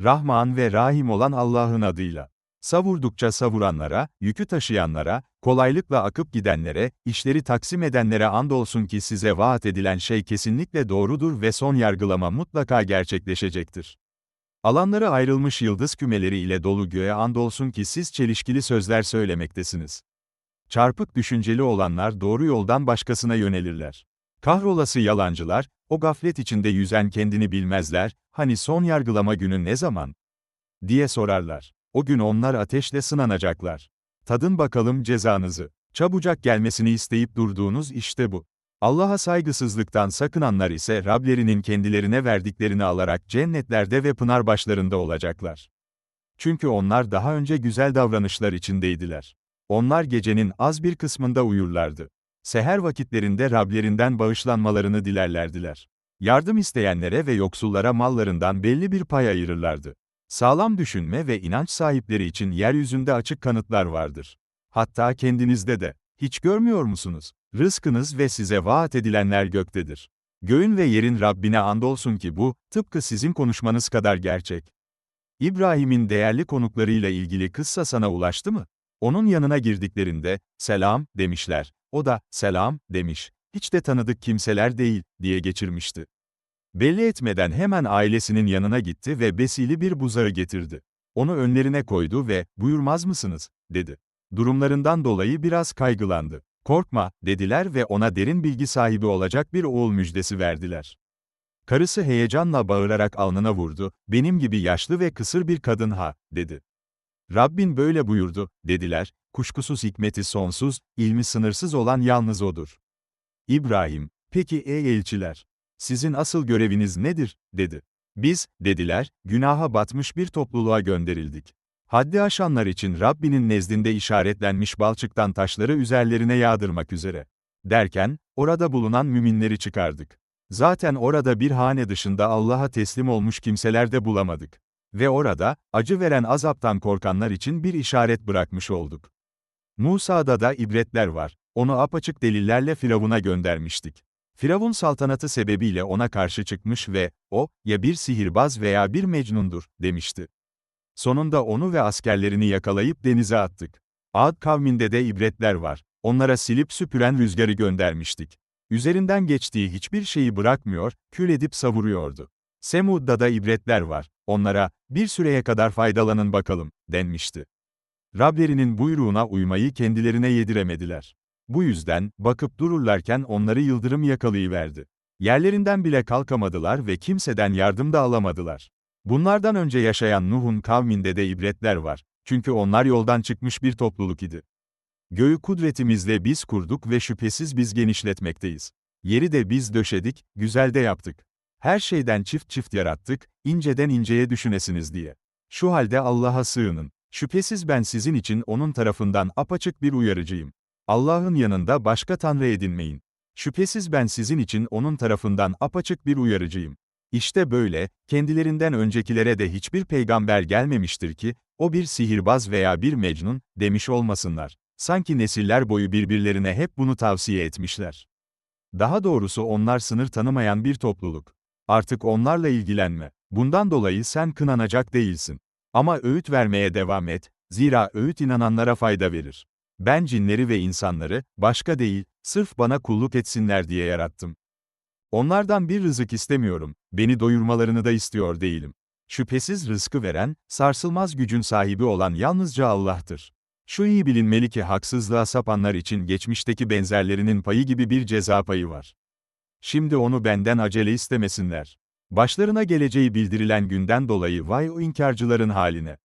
Rahman ve Rahim olan Allah'ın adıyla. Savurdukça savuranlara, yükü taşıyanlara, kolaylıkla akıp gidenlere, işleri taksim edenlere andolsun ki size vaat edilen şey kesinlikle doğrudur ve son yargılama mutlaka gerçekleşecektir. Alanları ayrılmış yıldız kümeleri ile dolu göğe andolsun ki siz çelişkili sözler söylemektesiniz. Çarpık düşünceli olanlar doğru yoldan başkasına yönelirler. Kahrolası yalancılar, o gaflet içinde yüzen kendini bilmezler, hani son yargılama günü ne zaman? diye sorarlar. O gün onlar ateşle sınanacaklar. Tadın bakalım cezanızı. Çabucak gelmesini isteyip durduğunuz işte bu. Allah'a saygısızlıktan sakınanlar ise Rablerinin kendilerine verdiklerini alarak cennetlerde ve pınar başlarında olacaklar. Çünkü onlar daha önce güzel davranışlar içindeydiler. Onlar gecenin az bir kısmında uyurlardı. Seher vakitlerinde Rablerinden bağışlanmalarını dilerlerdiler. Yardım isteyenlere ve yoksullara mallarından belli bir pay ayırırlardı. Sağlam düşünme ve inanç sahipleri için yeryüzünde açık kanıtlar vardır. Hatta kendinizde de. Hiç görmüyor musunuz? Rızkınız ve size vaat edilenler göktedir. Göğün ve yerin Rabbine andolsun ki bu, tıpkı sizin konuşmanız kadar gerçek. İbrahim'in değerli konuklarıyla ilgili kıssa sana ulaştı mı? Onun yanına girdiklerinde, selam, demişler. O da, selam, demiş. Hiç de tanıdık kimseler değil, diye geçirmişti. Belli etmeden hemen ailesinin yanına gitti ve besili bir buzağı getirdi. Onu önlerine koydu ve, buyurmaz mısınız, dedi. Durumlarından dolayı biraz kaygılandı. Korkma, dediler ve ona derin bilgi sahibi olacak bir oğul müjdesi verdiler. Karısı heyecanla bağırarak alnına vurdu, benim gibi yaşlı ve kısır bir kadın ha, dedi. Rabbin böyle buyurdu, dediler, kuşkusuz hikmeti sonsuz, ilmi sınırsız olan yalnız O'dur. İbrahim, peki ey elçiler, sizin asıl göreviniz nedir, dedi. Biz, dediler, günaha batmış bir topluluğa gönderildik. Haddi aşanlar için Rabbinin nezdinde işaretlenmiş balçıktan taşları üzerlerine yağdırmak üzere. Derken, orada bulunan müminleri çıkardık. Zaten orada bir hane dışında Allah'a teslim olmuş kimseler de bulamadık. Ve orada, acı veren azaptan korkanlar için bir işaret bırakmış olduk. Musa'da da ibretler var. Onu apaçık delillerle Firavun'a göndermiştik. Firavun saltanatı sebebiyle ona karşı çıkmış ve, o, ya bir sihirbaz veya bir mecnundur, demişti. Sonunda onu ve askerlerini yakalayıp denize attık. Ad kavminde de ibretler var. Onlara silip süpüren rüzgarı göndermiştik. Üzerinden geçtiği hiçbir şeyi bırakmıyor, kül edip savuruyordu. Semud'da da ibretler var. Onlara, bir süreye kadar faydalanın bakalım, denmişti. Rablerinin buyruğuna uymayı kendilerine yediremediler. Bu yüzden, bakıp dururlarken onları yıldırım yakalayıverdi. Yerlerinden bile kalkamadılar ve kimseden yardım da alamadılar. Bunlardan önce yaşayan Nuh'un kavminde de ibretler var. Çünkü onlar yoldan çıkmış bir topluluk idi. Göğü kudretimizle biz kurduk ve şüphesiz biz genişletmekteyiz. Yeri de biz döşedik, güzel de yaptık. Her şeyden çift çift yarattık, inceden inceye düşünesiniz diye. Şu halde Allah'a sığının. Şüphesiz ben sizin için onun tarafından apaçık bir uyarıcıyım. Allah'ın yanında başka tanrı edinmeyin. Şüphesiz ben sizin için onun tarafından apaçık bir uyarıcıyım. İşte böyle, kendilerinden öncekilere de hiçbir peygamber gelmemiştir ki, o bir sihirbaz veya bir mecnun, demiş olmasınlar. Sanki nesiller boyu birbirlerine hep bunu tavsiye etmişler. Daha doğrusu onlar sınır tanımayan bir topluluk. Artık onlarla ilgilenme. Bundan dolayı sen kınanacak değilsin. Ama öğüt vermeye devam et, zira öğüt inananlara fayda verir. Ben cinleri ve insanları, başka değil, sırf bana kulluk etsinler diye yarattım. Onlardan bir rızık istemiyorum, beni doyurmalarını da istiyor değilim. Şüphesiz rızkı veren, sarsılmaz gücün sahibi olan yalnızca Allah'tır. Şu iyi bilinmeli ki haksızlığa sapanlar için geçmişteki benzerlerinin payı gibi bir ceza payı var. Şimdi onu benden acele istemesinler. Başlarına geleceği bildirilen günden dolayı vay o inkarcıların haline.